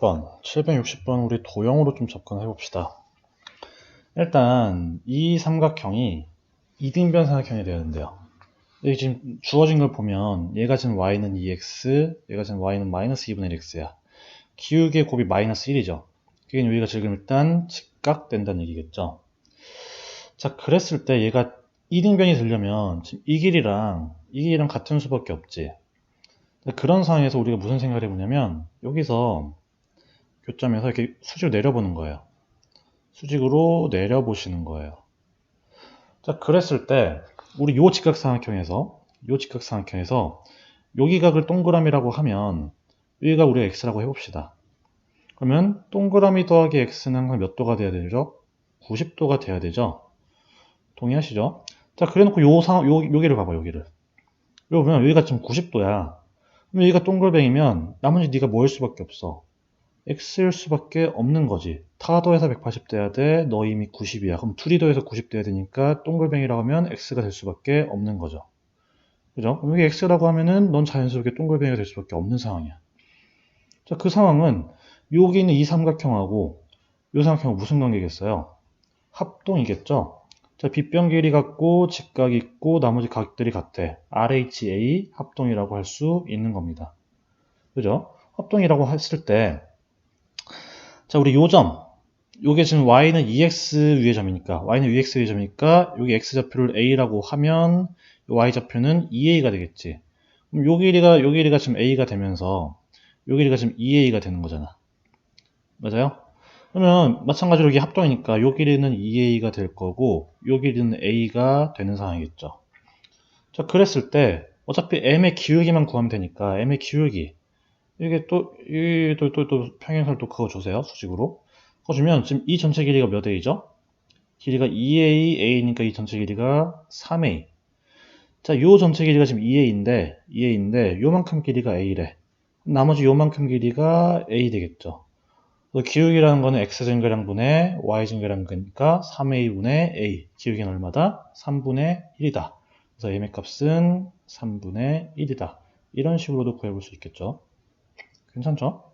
760번, 760번 우리 도형으로 좀 접근해 봅시다. 일단 이 삼각형이 이등변 삼각형이 된대요. 여기 지금 주어진 걸 보면 얘가 지금 y는 2x, 얘가 지금 y는 마이너스 2분의 1x야. 기울기의 곱이 마이너스 1이죠. 그게 여기가 지금 일단 직각된다는 얘기겠죠. 자, 그랬을 때 얘가 이등변이 되려면 지금 이 길이랑 이 길이랑 같은 수밖에 없지. 그런 상황에서 우리가 무슨 생각을 해보냐면 여기서 교점에서 이렇게 수직으로 내려보는 거예요. 수직으로 내려보시는 거예요. 자, 그랬을 때 우리 요 직각삼각형에서 요 직각삼각형에서 요 기각을 동그라미라고 하면 여기가 우리가 x라고 해봅시다. 그러면 동그라미 더하기 x는 몇 도가 돼야 되죠? 90도가 돼야 되죠? 동의하시죠? 자, 그래 놓고 요 상, 요, 여기를 봐봐, 여기를. 여기 보면 여기가 지금 90도야. 그럼 여기가 동글뱅이면 나머지 네가 뭐일 수밖에 없어? X일 수밖에 없는 거지. 타더에서 180 돼야 돼. 너 이미 90이야. 그럼 더해서 90 돼야 되니까 동글뱅이라고 하면 x가 될 수밖에 없는 거죠. 그죠? 그럼 여기 x라고 하면은 넌 자연스럽게 동글뱅이가 될 수밖에 없는 상황이야. 자, 그 상황은 여기 있는 이 삼각형하고 이 삼각형은 무슨 관계겠어요? 합동이겠죠? 자, 빗변 길이 같고 직각이 있고 나머지 각들이 같아. RHA 합동이라고 할 수 있는 겁니다. 그죠? 합동이라고 했을 때 자, 우리 요 점. 요게 지금 y는 2x 위의 점이니까 y는 2x 위의 점이니까 여기 x좌표를 a라고 하면 y좌표는 2a가 되겠지. 그럼 요 길이가 요 길이가 지금 a가 되면서 요 길이가 지금 2a가 되는 거잖아. 맞아요? 그러면 마찬가지로 이게 합동이니까 요 길이는 2a가 될 거고 요 길이는 a가 되는 상황이겠죠. 자, 그랬을 때 어차피 m의 기울기만 구하면 되니까 m의 기울기 이게 또, 이, 또, 또, 또, 평행설 또 그거 주세요. 수직으로. 그거 주면 지금 이 전체 길이가 몇 A죠? 길이가 2A, A니까 이 전체 길이가 3A. 자, 요 전체 길이가 지금 2A인데, 2A인데, 요만큼 길이가 A래. 나머지 요만큼 길이가 A 되겠죠. 기울기라는 거는 X증가량분의 Y증가량분이니까 3A분의 A. 기울기는 얼마다? 3분의 1이다. 그래서 M의 값은 3분의 1이다. 이런 식으로도 구해볼 수 있겠죠. 괜찮죠?